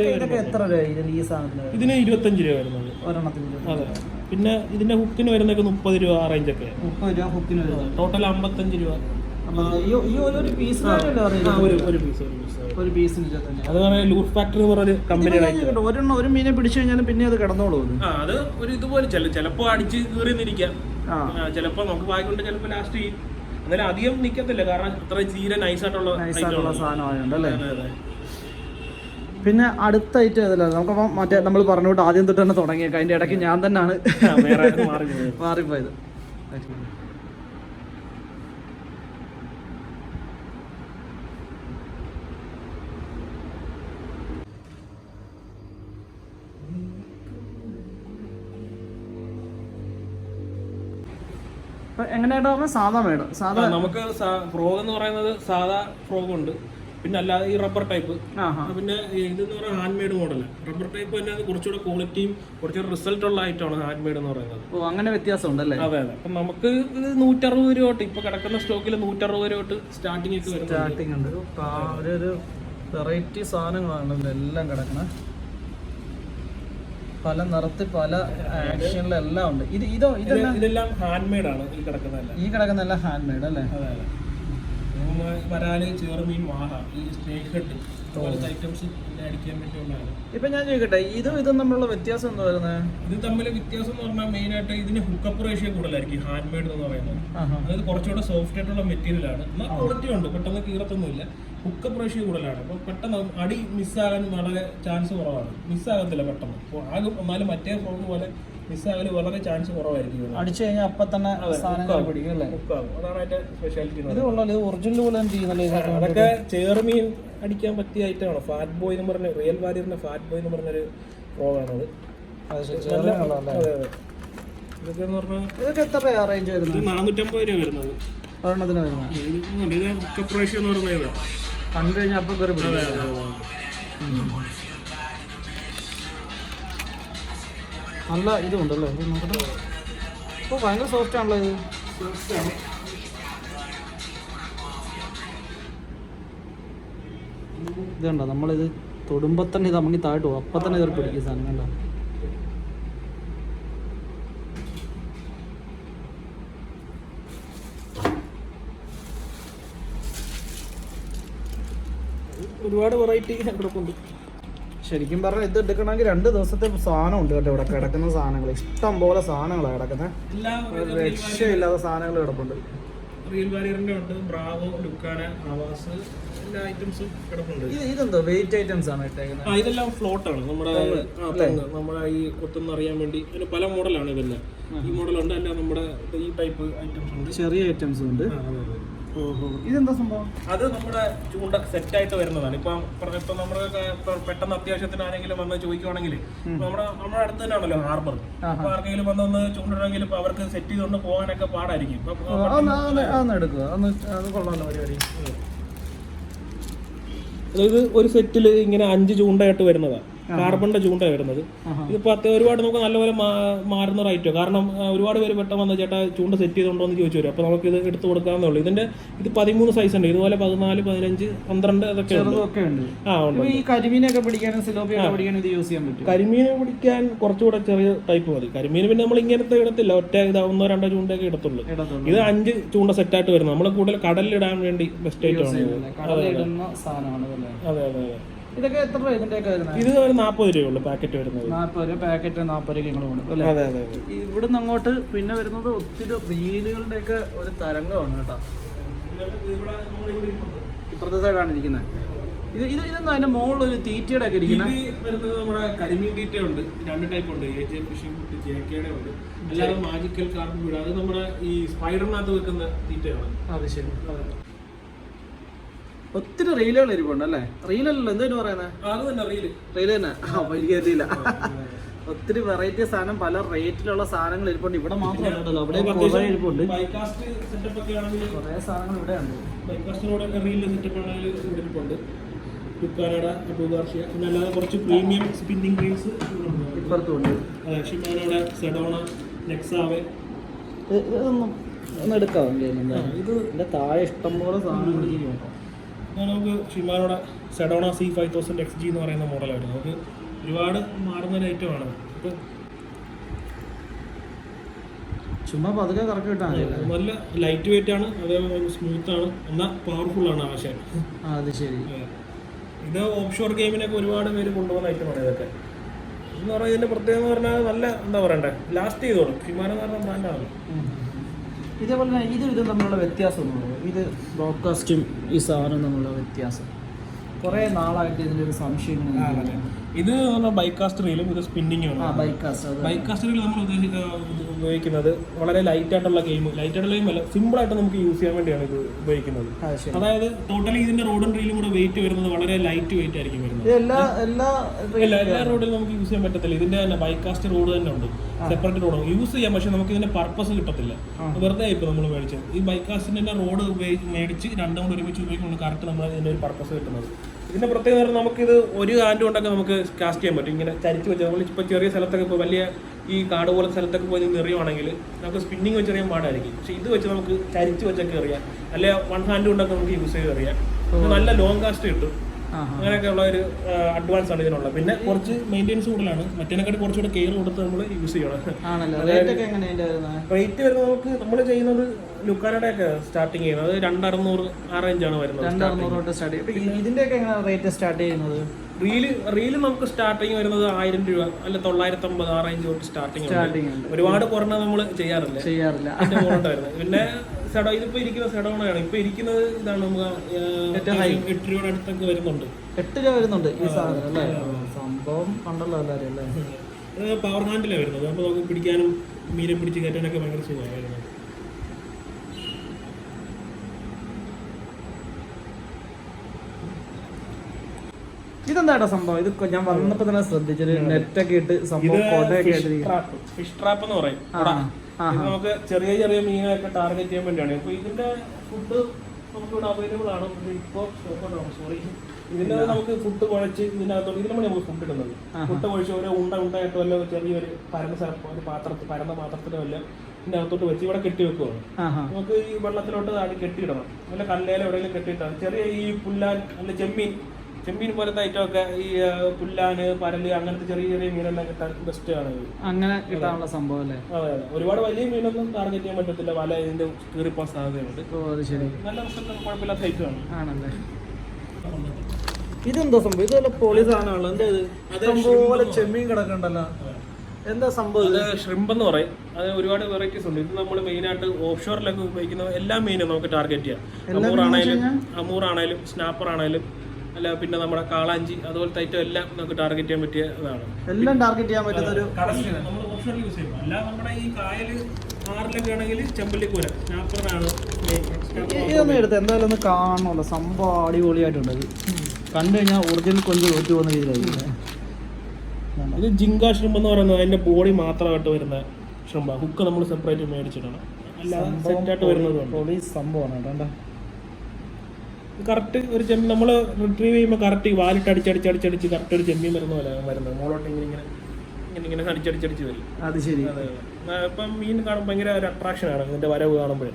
ഇതിന് ഇരുപത്തഞ്ച് രൂപ വരുന്നത്. അതെ. പിന്നെ ഇതിന്റെ ഹുക്കിന് വരുന്നൊക്കെ മുപ്പത് രൂപ ആ റേഞ്ചൊക്കെ ടോട്ടൽ അമ്പത്തഞ്ച് രൂപ. ഒരു പീസിനല്ലേ ആ, പറയുന്നത് ഒരു ഒരു പീസ് ഒരു പീസ് ഒരു പീസിന് ഇരുപത്തഞ്ച് അത് പറഞ്ഞാൽ ലൂർ ഫാക്ടറി പറഞ്ഞ കമ്പനി ഒരെണ്ണം ഒരു മീനെ പിടിച്ചു കഴിഞ്ഞാൽ പിന്നെ അത് കിടന്നോളൂ അത്? ആ അത് ഒരു ഇതുപോലെ ചില ചിലപ്പോൾ അടിച്ച് കീറി ചിലപ്പോ നമുക്ക് വായിക്കൊണ്ട് ചിലപ്പോ ലാസ്റ്റ് ചെയ്യും എന്നാലും അധികം നിക്കത്തില്ല കാരണം അത്ര തീരെ നൈസായിട്ടുള്ള നൈസായിട്ടുള്ള സാധനമായുണ്ട് അല്ലേ? പിന്നെ അടുത്ത ഐറ്റം ഏതല്ല? നമുക്കപ്പം മറ്റേ നമ്മൾ പറഞ്ഞുകൊണ്ട് ആദ്യം തൊട്ട് തന്നെ തുടങ്ങിയേക്കാം. അതിന്റെ ഇടയ്ക്ക് ഞാൻ തന്നെയാണ്. മാറിപ്പോയത്. എങ്ങനെയായിട്ട് പറഞ്ഞാൽ സാധാ മേഡം? സാധാ നമുക്ക് ഫ്രോഗ് എന്ന് പറയുന്നത് സാധാ ഫ്രോഗ് ഉണ്ട്. പിന്നെ അല്ലാതെ ഈ റബ്ബർ ടൈപ്പ് പിന്നെ ഇതെന്ന് പറയുന്നത് hand made model rubber type തന്നെ അത് കുറച്ചുകൂടെ ക്വാളിറ്റിയും കുറച്ചുകൂടെ റിസൾട്ട് ഉള്ള ഐറ്റമാണ് ഹാൻഡ് മെയ്ഡ് എന്ന് പറയുന്നത്. ഓ അങ്ങനെ വ്യത്യാസം ഉണ്ടല്ലേ അതെ അതെ. അപ്പം നമുക്ക് ഇത് നൂറ്ററുപത് രൂപ തൊട്ട് ഇപ്പൊ കിടക്കുന്ന സ്റ്റോക്കിൽ നൂറ്ററുപത് രൂപ തൊട്ട് സ്റ്റാർട്ടിംഗ് ഒക്കെ സ്റ്റാർട്ടിങ് ഉണ്ട്. ആ, ഒരു ഒരു വെറൈറ്റി സാധനങ്ങളാണ് എല്ലാം കിടക്കുന്നത് പല നിറത്തിൽ പല ആക്ഷനിലെല്ലാം ഉണ്ട്. ഇത് ഇതോ ഇതെല്ലാം ഇതെല്ലാം ഹാൻഡ് മെയ്ഡ് ആണ് ഈ കിടക്കുന്നതല്ല. ഈ കിടക്കുന്നെല്ലാം ഹാൻഡ് മെയ്ഡ് അല്ലേ വരാൽ ചേർമീൻ വാഹ ഈ സ്നേക്ക് പോലത്തെ ഐറ്റംസ് അടിക്കാൻ ഇപ്പൊ ഞാൻ ചോദിക്കട്ടെ ഇതും ഇതും തമ്മിലുള്ള വ്യത്യാസം എന്താ വരുന്നത് ഇത് തമ്മിൽ വ്യത്യാസം എന്ന് പറഞ്ഞാൽ മെയിൻ ആയിട്ട് ഇതിന് ഹുക്കപ്പ് റേഷ്യോ കൂടുതലായിരിക്കും ഹാൻഡ് മെയ്ഡ് എന്ന് പറയുന്നത്. അതായത് കുറച്ചുകൂടെ സോഫ്റ്റ് ആയിട്ടുള്ള മെറ്റീരിയൽ ആണ്. എന്നാൽ ക്വാളിറ്റി ഉണ്ട് പെട്ടെന്ന് കീറത്തൊന്നുമില്ല. ഹുക്കപ്പ് റേഷ്യോ കൂടുതലാണ്. അപ്പോൾ പെട്ടെന്ന് അടി മിസ്സാകാൻ വളരെ ചാൻസ് കുറവാണ്. മിസ്സാകത്തില്ല പെട്ടെന്ന്. അപ്പോൾ ആകെ എന്നാലും മറ്റേ ഫോൺ പോലെ മിസ്സാകൽ വളരെ ചാൻസ് കുറവായിരിക്കും. അടിച്ചു കഴിഞ്ഞാൽ അപ്പൊ തന്നെ പിടിക്കും അല്ലേ? അതാണ് അതിന്റെ സ്പെഷ്യാലിറ്റി ഇത് ഉള്ളത് ഒറിജിനൽ പോലെ അതൊക്കെ ചേർമീൻ അടിക്കാൻ പറ്റിയ ഐറ്റമാണ് ഫാറ്റ് ബോയ് എന്ന് പറഞ്ഞ റിയൽ വാരിയറിന്റെ ഫാറ്റ് ബോയ് എന്ന് പറഞ്ഞൊരു അതെ. ഇതൊക്കെ എന്ന് പറഞ്ഞാൽ ഇതൊക്കെ എത്ര റേഞ്ച് വരുന്നത് നാനൂറ്റമ്പത് രൂപ വരുന്നത്. ഒരെണ്ണത്തിന് വരുന്നത്. ഇത് റേഷ്യോ എന്ന് പറയുന്നത്. കണ്ടു കഴിഞ്ഞാൽ അപ്പം കയറി നല്ല ഇതുണ്ടല്ലോ? ഇത് നോക്കട്ടെ. ഇപ്പോൾ ഭയങ്കര സോഫ്റ്റ് ആണല്ലോ ഇത്. ഇത് കണ്ടോ നമ്മളിത് തൊടുമ്പോൾ തന്നെ ഇത് അമ്മങ്ങി താഴ്ത്തു അപ്പൊ തന്നെ കയറി പിടിക്കും സാധനം കണ്ടോ? ഒരുപാട് വെറൈറ്റി കിടപ്പുണ്ട് ശരിക്കും പറഞ്ഞാൽ ഇത് എടുക്കണമെങ്കിൽ രണ്ട് ദിവസത്തെ സാധനം ഉണ്ട് കേട്ടോ ഇവിടെ കിടക്കുന്ന സാധനങ്ങൾ. ഇഷ്ടം പോലെ സാധനങ്ങളാണ് കിടക്കുന്നത് രക്ഷയില്ലാത്ത സാധനങ്ങൾ കിടപ്പുണ്ട്. റീൽ വാരിയറിന്റെ ഉണ്ട്. ബ്രാവോ ലുക്കാന ആവാസ് എല്ലാ ഐറ്റംസും കിടപ്പുണ്ട്. ഇത് ഇതെന്തോ വെയിറ്റ് ഐറ്റംസ് ആണ് ഇട്ടേക്കുന്നത് ആ ഇതെല്ലാം ഫ്ലോട്ട് ആണ്. നമ്മുടെ നമ്മുടെ ഈ കൊത്തെന്ന് അറിയാൻ വേണ്ടി അതിന് പല മോഡലാണ് ഇതെല്ലാം. ഈ മോഡലുണ്ട് അല്ല നമ്മുടെ ഈ ടൈപ്പ് ഐറ്റംസ് ഉണ്ട്. ചെറിയ ഐറ്റംസ് ഉണ്ട്. ഇതെന്താ സംഭവം? അത് നമ്മുടെ ചൂണ്ട സെറ്റ് ആയിട്ട് വരുന്നതാണ്. ഇപ്പം ഇപ്പൊ നമ്മുടെ പെട്ടെന്ന് അത്യാവശ്യത്തിന് ആരെങ്കിലും വന്ന് ചോദിക്കുവാണെങ്കിൽ നമ്മുടെ നമ്മുടെ അടുത്ത് തന്നെയാണല്ലോ ഹാർബർ അപ്പൊ ആർക്കെങ്കിലും വന്നൊന്ന് ചൂണ്ടിടണമെങ്കിൽ ഇപ്പൊ അവർക്ക് സെറ്റ് ചെയ്തുകൊണ്ട് പോകാനൊക്കെ പാടായിരിക്കും. ഇത് ഒരു സെറ്റിൽ ഇങ്ങനെ അഞ്ച് ചൂണ്ടയായിട്ട് വരുന്നതാണ് കാർബണിന്റെ ചൂണ്ട വരുന്നത് ഇതിപ്പോ അത്യാവശ്യം ഒരുപാട് നമുക്ക് നല്ലപോലെ മാറുന്ന റൈറ്റോ കാരണം ഒരുപാട് പേര് പെട്ടെന്ന് വന്ന ചേട്ടാ ചൂണ്ട സെറ്റ് ചെയ്തോണ്ടോ എന്ന് ചോദിച്ചു വരും. അപ്പൊ നമുക്ക് ഇത് എടുത്തു കൊടുക്കാന്നേ ഉള്ളൂ. ഇതിന്റെ ഇത് പതിമൂന്ന് സൈസ് ഉണ്ട്. ഇതുപോലെ പതിനാല് പതിനഞ്ച് പന്ത്രണ്ട് അതൊക്കെ ആ ഉണ്ട് ഈ കരിമീനൊക്കെ പിടിക്കാനും സിലോപ്പിയൊക്കെ പിടിക്കാനും ഇത് യൂസ് ചെയ്യാൻ പറ്റും കരിമീനെ പിടിക്കാൻ കുറച്ചുകൂടെ ചെറിയ ടൈപ്പ് മതി. കരിമീൻ പിന്നെ നമ്മൾ ഇങ്ങനത്തെ ഇടത്തില്ല. ഒറ്റ ഇത് ഒന്നോ രണ്ടോ ചൂണ്ടയൊക്കെ ഇടത്തുള്ളൂ. ഇത് അഞ്ച് ചൂണ്ട സെറ്റ് ആയിട്ട് വരുന്നത്. നമ്മൾ കൂടുതൽ കടലിലിടാൻ വേണ്ടി ബെസ്റ്റ് ആയിട്ടാണ് അതെ അതെ അതെ. ഇതൊക്കെ എത്ര രൂപ ഇതിന്റെയൊക്കെ വരുന്നത്? ഇത് ഒരു നാൽപ്പത് രൂപയുള്ളൂ പാക്കറ്റ് വരുന്നത്. നാൽപ്പത് രൂപ പാക്കറ്റ് നാൽപ്പത് രൂപ നിങ്ങൾ കൊടുക്കും അല്ലേ? അതെ അതെ ഇവിടുന്ന് അങ്ങോട്ട് പിന്നെ വരുന്നത് ഒത്തിരി റീലുകളുടെ ഒക്കെ ഒരു തരംഗമാണ് കേട്ടോ. ഇപ്പുറത്തെ സൈഡാണ് ഇരിക്കുന്നത്. ഇത് ഇത് ഇതെന്താ അതിന്റെ മുകളിൽ ഒരു തീറ്റയുടെ ഒക്കെ ഇരിക്കുന്നത്? വരുന്നത് നമ്മുടെ കരിമീൻ തീറ്റ ഉണ്ട് രണ്ട് ടൈപ്പ് ഉണ്ട്. എ ജെ ഫിഷിംഗ് ജെ കെയുടെ ഉണ്ട്. അല്ലാതെ മാജിക്കൽ കാർബൺ വീട് അത് നമ്മുടെ ഈ സ്പൈഡറിനകത്ത് വെക്കുന്ന തീറ്റയാണ്. അത് ശരി. ഒത്തിരി റീലുകൾ ഇരിപ്പുണ്ട് അല്ലേ? റീലല്ലോ എന്തായാലും പറയുന്നത് അത് തന്നെ റീൽ. റീൽ തന്നെ? ആ വലിയ അറിയില്ല ഒത്തിരി വെറൈറ്റി സാധനം പല റേറ്റിലുള്ള സാധനങ്ങൾ ഇരിപ്പുണ്ട്. ഇവിടെ മാത്രമല്ല കേട്ടോ അവിടെ കുറേ ഇരിപ്പുണ്ട്. കുറേ സാധനങ്ങൾ ഇവിടെ ഉണ്ട്. ഇവിടെ അബുഗാർഷ്യ പിന്നെ അല്ലാതെ കുറച്ച് പ്രീമിയം സ്പിന്നിങ് റീൽസ് ഷിമാനോടെ സെഡോണ നെക്സാവെ ഇത് ഇതൊന്നും ഒന്ന് ഇത് ഇതിന്റെ താഴെ ഇഷ്ടംപോലെ സാധനങ്ങൾ ഇതാണ് നമുക്ക് ഷിമാനോടെ Sedona C five thousand X G എന്ന് പറയുന്ന മോഡലാണ് നമുക്ക് ഒരുപാട് മാറുന്ന ഒരു ഐറ്റമാണ് ഇപ്പോൾ ചുമ്മാ പതുക്കെ കറക്റ്റ് കിട്ടാൻ നല്ല ലൈറ്റ് വെയിറ്റ് ആണ് അതേപോലെ സ്മൂത്ത് ആണ് എന്നാൽ പവർഫുൾ ആണ് ആശയം ആ അത് ശരി. ഇത് ഓപ്ഷോർ ഗെയിമിനൊക്കെ ഒരുപാട് പേര് കൊണ്ടുപോകുന്ന ഐറ്റമാണ് ഇതൊക്കെ. എന്ന് ഇതിന്റെ പ്രത്യേകത എന്ന് പറഞ്ഞാൽ നല്ല എന്താ പറയണ്ടേ? ലാസ്റ്റ് ചെയ്തോളും. ഷിമാനോ എന്ന് പറഞ്ഞ ബ്രാൻഡാണ്. ഇതേപോലെ തന്നെ ഇതും ഇതും തമ്മിലുള്ള വ്യത്യാസം ഇത് ബ്രോഡ്കാസ്റ്റും ഈ സാധനവും തമ്മിലുള്ള വ്യത്യാസം. കുറേ നാളായിട്ട് ഇതിന്റെ ഒരു സംശയം. ഇത് ബൈക്കാസ്റ്റ് റീലും ഇത് സ്പിന്നിങ്ങും ബൈക്കാസ്റ്റ് റീൽ നമ്മൾ ഉപയോഗിക്കുന്നത് വളരെ ലൈറ്റ് ആയിട്ടുള്ള ഗെയിം ലൈറ്റ് ആയിട്ടുള്ള ഗെയിം അല്ല സിമ്പിൾ ആയിട്ട് നമുക്ക് യൂസ് ചെയ്യാൻ വേണ്ടിയാണ് ഇത് ഉപയോഗിക്കുന്നത്. അതായത് ടോട്ടലി ഇതിന്റെ റോഡും റീലും കൂടെ വെയിറ്റ് വരുന്നത് വളരെ ലൈറ്റ് വെയിറ്റ് ആയിരിക്കും വരുന്നത്. എല്ലാ എല്ലാ റോഡിലും നമുക്ക് യൂസ് ചെയ്യാൻ പറ്റത്തില്ല. ഇതിന്റെ തന്നെ ബൈക്കാസ്റ്റ് റോഡ് തന്നെ ഉണ്ട്. സെപ്പറേറ്റ് റോഡ് യൂസ് ചെയ്യാം പക്ഷെ നമുക്ക് ഇതിന്റെ പർപ്പസ് കിട്ടത്തില്ല. വെറുതെ ഇപ്പൊ നമ്മൾ മേടിച്ചത്. ഈ ബൈക്കാസ്റ്റിന്റെ റോഡ് മേടിച്ച് രണ്ടും കൂടെ ഒരുമിച്ച് ഉപയോഗിക്കുമ്പോൾ കറക്റ്റ് നമ്മൾ ഇതിന്റെ ഒരു പർപ്പസ് കിട്ടുന്നത്. ഇതിന്റെ പ്രത്യേകത പറഞ്ഞാൽ നമുക്കിത് ഒരു ആൻഡ് കൊണ്ടൊക്കെ നമുക്ക് കാസ്റ്റ് ചെയ്യാൻ പറ്റും. ഇങ്ങനെ ചരിച്ച് വെച്ച് നമ്മൾ ഇപ്പോൾ ചെറിയ സ്ഥലത്തൊക്കെ ഇപ്പോൾ വലിയ ഈ കാട് പോലെ സ്ഥലത്തൊക്കെ പോയി നിന്ന് എറിയുവാണെങ്കിൽ നമുക്ക് സ്പിന്നിങ് വെച്ച് എറിയാൻ പാടായിരിക്കും. പക്ഷേ ഇത് വെച്ച് നമുക്ക് ചരിച്ച് വെച്ചൊക്കെ എറിയാം. അല്ലെ വൺ ഹാൻഡ് കൊണ്ടൊക്കെ നമുക്ക് യൂസ് ചെയ്ത് എറിയാം. നല്ല ലോങ് കാസ്റ്റ് കിട്ടും. ആ അങ്ങനെയൊക്കെ ഉള്ള ഒരു അഡ്വാൻസ് ആണ് ഇതിനുള്ള പിന്നെ കുറച്ച് മെയിന്റെയിൻസ് കൂടുതലാണ്. മറ്റേനെക്കാട്ടി കുറച്ചുകൂടെ കെയർ കൊടുത്ത് നമ്മൾ യൂസ് ചെയ്യണം. റേറ്റ് വരുന്നത്? നമുക്ക് നമ്മൾ ചെയ്യുന്നത് ലുക്കാനയുടെ ഒക്കെ സ്റ്റാർട്ടിങ് ചെയ്യുന്നത്. രണ്ടറുന്നൂറ് ആ റേഞ്ചാണ് വരുന്നത് എങ്ങനെയാണ് റേറ്റ് സ്റ്റാർട്ട് ചെയ്യുന്നത്? റീൽ റീൽ നമുക്ക് സ്റ്റാർട്ടിങ് വരുന്നത് ആയിരം രൂപ അല്ല തൊള്ളായിരത്തി അമ്പത് ആ റേഞ്ച് തൊട്ട് സ്റ്റാർട്ടിങ് ഒരുപാട് കുറഞ്ഞ നമ്മൾ ചെയ്യാറില്ല. ചെയ്യാറില്ല. പിന്നെ സെഡോ ഇതിപ്പോ ഇരിക്കുന്ന സെഡോണയാണ് ഇപ്പൊ ഇരിക്കുന്നത് ഇതാണ് നമുക്ക് എട്ട് രൂപയുടെ അടുത്തൊക്കെ വരുന്നുണ്ട്. എട്ട് രൂപ വരുന്നുണ്ട് ഈ സാധനം അല്ലേ? സംഭവം കണ്ടല്ലോ എല്ലാവരും അല്ലേ? പവർ ഹാൻഡിലാണ് വരുന്നത്. അപ്പോൾ നമുക്ക് പിടിക്കാനും മീനെ പിടിച്ച് കയറ്റാനൊക്കെ ഭയങ്കര സുഖമാണ് വരുന്നത്. ഇതെന്താ സംഭവം? ഇത് ഞാൻ വന്നപ്പോ തന്നെ ശ്രദ്ധിച്ചൊരു നെറ്റൊക്കെ ഇട്ട് സംഭവം കൊടയൊക്കെ ഫിഷ് ട്രാപ്പ് എന്ന് പറയും. ഇത് നമുക്ക് ചെറിയ ചെറിയ മീനൊക്കെ ടാർഗറ്റ് ചെയ്യാൻ വേണ്ടിയാണ്. അപ്പൊ ഇതിന്റെ ഫുഡ് നമുക്ക് ഇവിടെ അവൈലബിൾ ആണ്. ഇപ്പോ സോറി ഇതിന്റെ നമുക്ക് ഫുഡ് കുഴച്ച് ഇതിനകത്തോട്ട് ഇതിനാണ് നമുക്ക് ഫുഡ് ഇടുന്നത്. ഫുഡ് കുഴച്ച് ഓരോ ഉണ്ട ഉണ്ടായിട്ട് വല്ല ചെറിയൊരു പരന്ന സ്ഥലം ഒരു പാത്രത്തിൽ പരന്ന പാത്രത്തിലോ വല്ല ഇതിന്റെ അകത്തോട്ട് വെച്ച് ഇവിടെ കെട്ടി വെക്കുവാണ്. നമുക്ക് ഈ വെള്ളത്തിലോട്ട് അത് കെട്ടിയിടണം. വല്ല കല്ലേലോ എവിടെയെങ്കിലും കെട്ടിയിട്ടാണ് ചെറിയ ഈ പുല്ലാൻ അല്ല ചെമ്മീൻ ചെമ്മീൻ പോലത്തെ ഐറ്റമൊക്കെ ഈ ആ, പുല്ലാന് പരൽ അങ്ങനത്തെ ചെറിയ ചെറിയ മീനെല്ലാം കിട്ടാൻ ബെസ്റ്റ് ആണ്. അങ്ങനെ കിട്ടാനുള്ള സംഭവം അല്ലേ? അതെ അതെ. ഒരുപാട് വലിയ മീനൊന്നും ടാർഗറ്റ് ചെയ്യാൻ പറ്റത്തില്ല. വല ഇതിന്റെ കീറിപ്പോൻ സാധ്യതയുണ്ട്. ശരി. നല്ല റിസൾട്ട് കുഴപ്പമില്ലാത്ത ആണ്. ആണല്ലേ? ഇതെന്തോ സംഭവം? ഇത് വല്ല പൊളി സാധനമാണല്ലോ എന്താ ഇത്? ഇഷ്ടംപോലെ ചെമ്മീൻ കിടക്കണ്ടല്ലോ. എന്താ സംഭവം അത് ഷ്രിമ്പ് എന്ന് പറയും. അത് ഒരുപാട് വെറൈറ്റീസ് ഉണ്ട്. ഇത് നമ്മൾ മെയിൻ ആയിട്ട് ഓഫ് ഷോറിലൊക്കെ ഉപയോഗിക്കുന്ന എല്ലാ മീനും നമുക്ക് ടാർഗറ്റ് ചെയ്യാം. അമൂർ ആണെങ്കിലും അമൂർ ആണെങ്കിലും സ്നാപ്പർ ആണെങ്കിലും അല്ല പിന്നെ നമ്മുടെ കാളാഞ്ചി അതുപോലത്തെ ഐറ്റം എല്ലാം നമുക്ക് ടാർഗറ്റ് ചെയ്യാൻ പറ്റിയ ഇതാണ്. എല്ലാം ടാർഗറ്റ് ചെയ്യാൻ പറ്റുന്ന ഒരു നമ്മൾ യൂസ് ചെയ്യും അല്ല നമ്മുടെ ഈ കായൽ ആറിലൊക്കെ ആണെങ്കിൽ ചെമ്പല്ലിക്കൂര സ്നാപ്പറിനാണ് ഇതൊന്നും എടുത്ത് എന്തായാലും ഒന്ന് കാണണമല്ലോ സംഭവം അടിപൊളിയായിട്ടുണ്ട്. കണ്ടു കഴിഞ്ഞാൽ ഒറിജിനൽ കൊഞ്ച് ഒറ്റ പോകുന്ന രീതിയിലായിരിക്കും. ഇത് ജിങ്ക ഷ്രിമ്പ് എന്ന് പറയുന്നത് അതിന്റെ ബോഡി മാത്രമായിട്ട് വരുന്ന ഷ്രിമ്പ ഹുക്ക് നമ്മൾ സെപ്പറേറ്റ് മേടിച്ചിടണം അല്ലാതെ സെറ്റായിട്ട് വരുന്നത് സംഭവമാണ്. കേട്ടോ കറക്റ്റ് ഒരു ചെമ്മീൻ നമ്മൾ റിട്രീവ് ചെയ്യുമ്പോൾ കറക്റ്റ് വാലിട്ട് അടിച്ചടിച്ചടിച്ചടിച്ച് കറക്റ്റ് ഒരു ചെമ്മീൻ വരുന്ന പോലെ വരുന്നത്. മോളോട്ട് ഇങ്ങനെ ഇങ്ങനെ ഇങ്ങനെ ഇങ്ങനെ അടിച്ചടിച്ചടിച്ച് വരും. അത് ശരി. അതെ. ഇപ്പം മീൻ കാണുമ്പോൾ ഭയങ്കര ഒരു അട്രാക്ഷൻ ആണ് ഇതിന്റെ വരവ് കാണുമ്പോഴേ.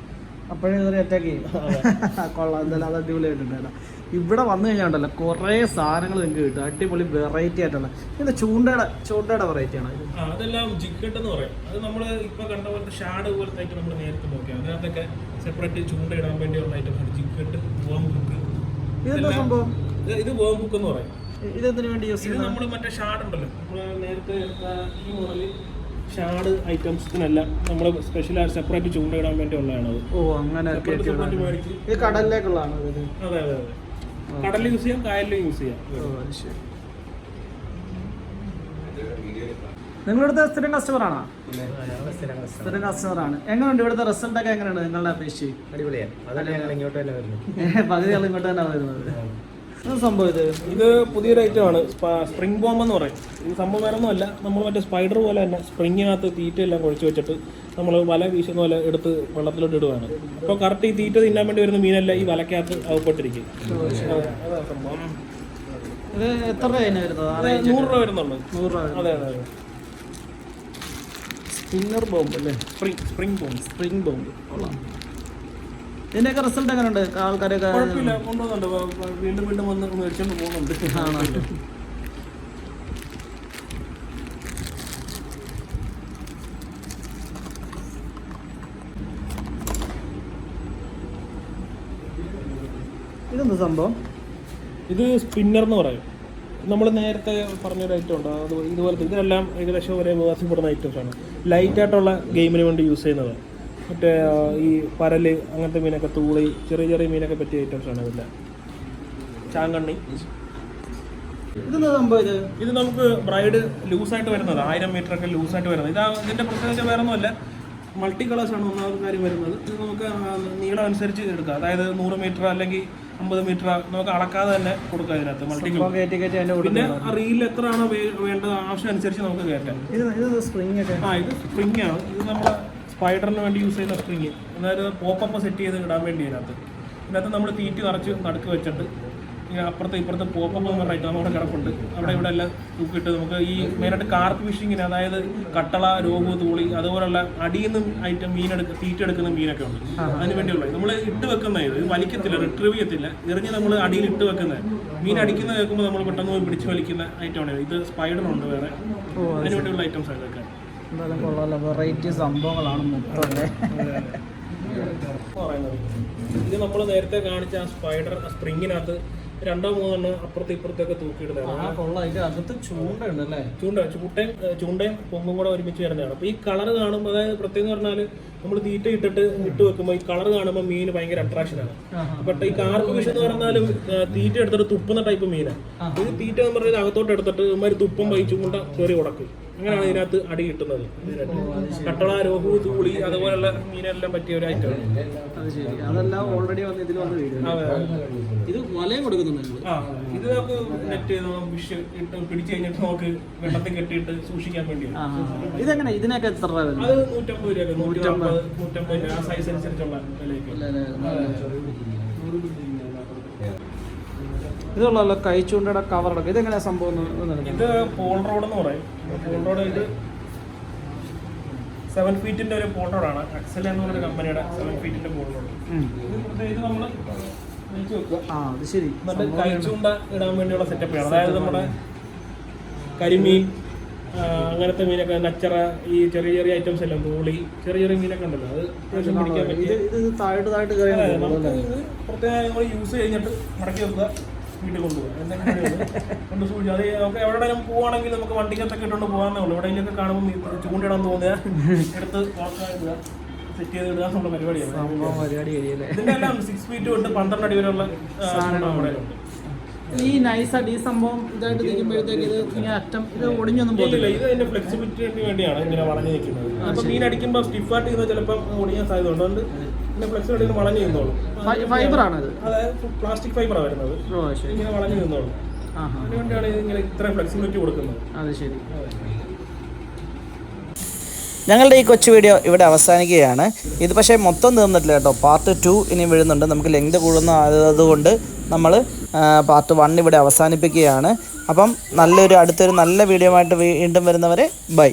അപ്പോഴേ ഇതൊരു അറ്റാക്ക് ചെയ്യും. കൊള്ളാം. എന്തായാലും അത് അടിപൊളിയായിട്ടുണ്ട് കേട്ടോ. ഇവിടെ വന്നു കഴിഞ്ഞാൽ ഉണ്ടല്ലോ കുറേ സാധനങ്ങൾ നിങ്ങൾക്ക് കിട്ടും. അടിപൊളി വെറൈറ്റി ആയിട്ടുള്ള. ഇത് ചൂണ്ടയുടെ ചൂണ്ടയുടെ വെറൈറ്റി ആണ് അതെല്ലാം ജിക്കട്ട് എന്ന് പറയും. അത് നമ്മൾ ഇപ്പൊ കണ്ട പോലത്തെ ഷാഡ് പോലത്തെ നമ്മൾ നേരത്തെ നോക്കിയാൽ അതിനകത്തൊക്കെ സെപ്പറേറ്റ് ചൂണ്ടയിടാൻ വേണ്ടിയുള്ള ഐറ്റംസ് ആണ്. ജിക്കട്ട് വേം ബുക്ക് ഇതെന്താ സംഭവം? ഇത് വേം ബുക്ക് എന്ന് പറയും. ഇതെന്തിനു വേണ്ടി യൂസ് ചെയ്യുന്നത്? നമ്മൾ മറ്റേ ഷാഡ് ഉണ്ടല്ലോ. നമ്മൾ നേരത്തെ എടുത്ത ഈ മോഡലിൽ ഷാഡ് ഐറ്റംസിനെല്ലാം നമ്മൾ സ്പെഷ്യൽ സെപ്പറേറ്റ് ചൂണ്ട ഇടാൻ വേണ്ടിയുള്ളതാണ് അത്. ഓ അങ്ങനെ കടലിലേക്കുള്ളതാണ് അതെ അതെ അതെ. കടലിൽ യൂസ് ചെയ്യാം കായലിലും യൂസ് ചെയ്യാം. ശരി. നിങ്ങളിവിടുത്തെ സ്ഥിരം കസ്റ്റമർ ആണോ? സ്ഥിരം കസ്റ്റമർ ആണ്. എങ്ങനെയുണ്ട് ഇവിടുത്തെ റിസൾട്ട് ഒക്കെ എങ്ങനെയാണ് നിങ്ങളുടെ അപേക്ഷ? അടിപൊളിയാണ്. പകുതി ആൾ ഇങ്ങോട്ട് തന്നെ വരുന്നത്. സംഭവം ഇത്? ഇത് പുതിയൊരു ഐറ്റമാണ് സ്പ്രിംഗ് ബോംബ് എന്ന് പറയും. ഇത് സംഭവം വേറെ ഒന്നുമല്ല നമ്മൾ മറ്റേ സ്പൈഡർ പോലെ തന്നെ സ്പ്രിങ്ങിനകത്ത് തീറ്റ എല്ലാം കുഴച്ച് വെച്ചിട്ട് നമ്മൾ വല വീശുന്ന പോലെ എടുത്ത് വെള്ളത്തിലോട്ട് ഇടുവാണ്. അപ്പോൾ കറക്റ്റ് ഈ തീറ്റ തിന്നാൻ വേണ്ടി വരുന്ന മീനെല്ലാം ഈ വലക്കകത്ത് അകപ്പെട്ടിരിക്കും. ഇത് എത്ര രൂപ വരുന്നത്? നൂറ് രൂപ വരുന്നുണ്ട് നൂറ് രൂപ അതെ അതെ അതെ. സ്പിന്നർ ബോംബ് അല്ലേ? Spring spring bomb spring bomb കൊള്ളാം. ഇതിന്റെയൊക്കെ റിസൾട്ട് എങ്ങനെയുണ്ട് ആൾക്കാരൊക്കെ വ- വീണ്ടും വീണ്ടും വന്ന് മേടിച്ചോണ്ട് പോകുന്നുണ്ട്. ആണോ? ഇതെന്താ സംഭവം? ഇത് സ്പിന്നർ എന്ന് പറയും. നമ്മൾ നേരത്തെ പറഞ്ഞൊരു ഐറ്റം ഉണ്ട്. അത് ഇതുപോലത്തെ ഇതെല്ലാം ഏകദേശം ഒരേ വികാസപ്പെടുന്ന ആണ്. ലൈറ്റ് ആയിട്ടുള്ള ഗെയിമിന് വേണ്ടി യൂസ് ചെയ്യുന്നത്. മറ്റേ ഈ പരൽ അങ്ങനത്തെ മീനൊക്കെ തൂളി ചെറിയ ചെറിയ മീനൊക്കെ പറ്റിയ ഐറ്റംസ് ആണ് ഇതെല്ലാം ചാങ്കണ്ണി. ഇത്? നമുക്ക് ബ്രൈഡ് ലൂസായിട്ട് വരുന്നത്. ആയിരം മീറ്റർ ഒക്കെ ലൂസായിട്ട് വരുന്നത്. ഇതാ ഇതിന്റെ പ്രത്യേകത വേറെ ഒന്നുമല്ല മൾട്ടി കളേഴ്സ് ആണ് ഒന്നാമത് കാര്യം വരുന്നത്. ഇത് നമുക്ക് നീളം അനുസരിച്ച് എടുക്കാം. അതായത് നൂറ് മീറ്റർ അല്ലെങ്കിൽ അമ്പത് മീറ്റർ നമുക്ക് അളക്കാതെ തന്നെ കൊടുക്കാം ഇതിനകത്ത് മൾട്ടി പിന്നെ ആ റീലിൽ എത്രയാണോ വേണ്ടത് ആവശ്യം അനുസരിച്ച് നമുക്ക് കയറ്റാം. ഇത് ആ ഇത് സ്പ്രിങ് ആണ്. ഇത് നമ്മുടെ സ്പൈഡറിന് വേണ്ടി യൂസ് ചെയ്യുന്ന സ്പ്രിങ് അതായത് പോപ്പപ്പ് സെറ്റ് ചെയ്ത് ഇടാൻ വേണ്ടി ഇതിനകത്ത് ഇതിനകത്ത് നമ്മൾ തീറ്റ് നിറച്ച് നടുക്ക് വെച്ചിട്ട് അപ്പുറത്ത് ഇപ്പുറത്ത് പോപ്പപ്പ് എന്ന് പറഞ്ഞ ഐറ്റം നമ്മുടെ കിടപ്പുണ്ട്. അവിടെ ഇവിടെ എല്ലാം തൂക്കിയിട്ട് നമുക്ക് ഈ മെയിനായിട്ട് കാർപ്പ് ഫിഷിങ്ങിന് അതായത് കട്ടള രോഗു തൂളി അതുപോലുള്ള അടിയിൽ നിന്നും ഐറ്റം മീനെടുക്ക തീറ്റ എടുക്കുന്ന മീനൊക്കെ ഉണ്ട്. അതിന് വേണ്ടിയുള്ള നമ്മൾ ഇട്ട് വെക്കുന്ന ഇത് വലിക്കത്തില്ല റിട്രീവ് ചെയ്യത്തില്ല. എറിഞ്ഞ് നമ്മൾ അടിയിൽ ഇട്ട് വെക്കുന്ന മീൻ അടിക്കുന്ന കേൾക്കുമ്പോൾ നമ്മൾ പെട്ടെന്ന് പോയി പിടിച്ച് വലിക്കുന്ന ഐറ്റമാണ് ഇത് സ്പൈഡർ ഉണ്ട് വേറെ. അതിന് വേണ്ടിയുള്ള ഐറ്റംസ് ആണ് ഇതൊക്കെ. എന്തായാലും കൊള്ളാമല്ലോ വെറൈറ്റി സംഭവങ്ങളാണ് മൊത്തം ഇത് നമ്മൾ നേരത്തെ കാണിച്ച ആ സ്പൈഡർ സ്പ്രിങ്ങിനകത്ത് രണ്ടോ മൂന്നെണ്ണം അപ്പുറത്ത് ഇപ്പുറത്തൊക്കെ തൂക്കിയിടുന്നതാണ്. ചൂണ്ടയും അകത്ത് അല്ലേ? ചൂണ്ട ചൂട്ടയും ചൂണ്ടയും പൊങ്ങും കൂടെ ഒരുമിച്ച് വരുന്നതാണ്. അപ്പൊ ഈ കളർ കാണുമ്പോൾ അതായത് പ്രത്യേകം പറഞ്ഞാൽ നമ്മൾ തീറ്റ ഇട്ടിട്ട് ഇട്ട് വെക്കുമ്പോൾ ഈ കളർ കാണുമ്പോൾ മീൻ ഭയങ്കര അട്രാക്ഷൻ ആണ്. ബട്ട് ഈ കാർക്ക് ഫിഷ് എന്ന് പറഞ്ഞാലും തീറ്റ എടുത്തിട്ട് തുപ്പുന്ന ടൈപ്പ് മീനാണ് ഇത് തീറ്റ എന്ന് പറഞ്ഞാൽ അകത്തോട്ട് എടുത്തിട്ട് ഇമാര് തുപ്പം വഹിച്ചും കൊണ്ട് കയറി ഉടക്കും. അങ്ങനെയാണ് ഇതിനകത്ത് അടി കിട്ടുന്നത്? കട്ടള രോഹു തൂളി അതുപോലുള്ള മീനെല്ലാം പറ്റിയ ഒരു അത് ശരി. അതെല്ലാം ഓൾറെഡി വന്ന് ഇതിൽ വന്ന് ഇത് വലയം കൊടുക്കുന്നുണ്ട് ആ ഇത് നമുക്ക് നെറ്റ് വിഷ് ഇട്ട് പിടിച്ചു കഴിഞ്ഞിട്ട് നമുക്ക് വെള്ളത്തിൽ കെട്ടിയിട്ട് സൂക്ഷിക്കാൻ വേണ്ടിയാണ്. ഇതെങ്ങനെ? ഇതിനൊക്കെ എത്ര രൂപ അത് നൂറ്റമ്പത് രൂപ നൂറ്റമ്പത് നൂറ്റമ്പത്. രൂപ ആ സൈസ് അനുസരിച്ചുള്ള വിലയൊക്കെ. ഇതുള്ളല്ലോ കൈച്ചൂണ്ടയുടെ കവർ അടക്കം. ഇതെങ്ങനെയാ സംഭവം ഇത് പോൾ റോഡ് എന്ന് പറയും. പോൾ റോഡ് ഇത് സെവൻ ഫീറ്റിന്റെ ഒരു പോൾ റോഡാണ് അക്സൽ എന്ന് പറഞ്ഞ കമ്പനിയുടെ സെവൻ ഫീറ്റിന്റെ പോൾ റോഡ്. ഇത് നമ്മൾ കഴിച്ചുണ്ട ഇടാൻ വേണ്ടിയുള്ള സെറ്റപ്പ് ആണ്. അതായത് നമ്മുടെ കരിമീൻ അങ്ങനത്തെ മീനൊക്കെ നച്ചറ ഈ ചെറിയ ചെറിയ ഐറ്റംസ് എല്ലാം തോളി ചെറിയ ചെറിയ മീനൊക്കെ ഉണ്ടല്ലോ അത് അത്യാവശ്യം പിടിക്കാൻ പറ്റും പറ്റിയ പ്രത്യേകം നമ്മൾ യൂസ് കഴിഞ്ഞിട്ട് മടക്കി വെക്കുക. വീട്ടിൽ കൊണ്ടുപോകും. എന്തെങ്കിലും കൊണ്ട് സൂചി അത് നമുക്ക് എവിടെയും പോവാണെങ്കിൽ നമുക്ക് വണ്ടിക്കത്തൊക്കെ ഇട്ടുകൊണ്ട് പോകാമെന്നേ ഉള്ളൂ. എവിടെയെങ്കിലൊക്കെ കാണുമ്പോൾ ചൂണ്ടിടാൻ തോന്നിയ എടുത്ത് സെറ്റ് ചെയ്ത് ഇടുക എന്നുള്ള പരിപാടിയാണ്. ഇതിന്റെ എല്ലാം സിക്സ് ഫീറ്റ് തൊട്ട് പന്ത്രണ്ട് അടി വരെയുള്ള നമ്മുടെ ഈ നൈസ് അടി സംഭവം ഇതായിട്ട് നിൽക്കുമ്പോഴത്തേക്ക് ഇത് ഇങ്ങനെ അറ്റം ഇത് ഒടിഞ്ഞൊന്നും പോകില്ല ഇത് അതിന്റെ ഫ്ലെക്സിബിലിറ്റിക്ക് വേണ്ടിയാണ് ഇങ്ങനെ വളഞ്ഞു നിൽക്കുന്നത് അപ്പൊ മീൻ അടിക്കുമ്പോൾ സ്റ്റിഫായിട്ട് ആയിട്ട് ചിലപ്പോൾ ഒടിയാൻ സാധ്യത ഉണ്ട് അതുകൊണ്ട് ഇതിന്റെ ഫ്ലെക്സിബിലിറ്റി വളഞ്ഞു നിന്നോളും. ഫൈബർ ആണത് അതായത് പ്ലാസ്റ്റിക് ഫൈബറാണ് വരുന്നത്. ഇങ്ങനെ വളഞ്ഞു നിന്നോളും. അതുകൊണ്ടാണ് ഇങ്ങനെ ഇത്രയും ഫ്ലെക്സിബിലിറ്റി കൊടുക്കുന്നത്. അത് ശരി. ഞങ്ങളുടെ ഈ കൊച്ചു വീഡിയോ ഇവിടെ അവസാനിക്കുകയാണ്. ഇത് പക്ഷേ മൊത്തം തീർന്നിട്ടില്ല കേട്ടോ. പാർട്ട് ടു ഇനി വീഴുന്നുണ്ട്. നമുക്ക് ലെങ്ത് കൂടുന്ന അതുകൊണ്ട് നമ്മൾ പാർട്ട് വൺ ഇവിടെ അവസാനിപ്പിക്കുകയാണ്. അപ്പം നല്ലൊരു അടുത്തൊരു നല്ല വീഡിയോ ആയിട്ട് വീണ്ടും വരുന്നവരെ ബൈ.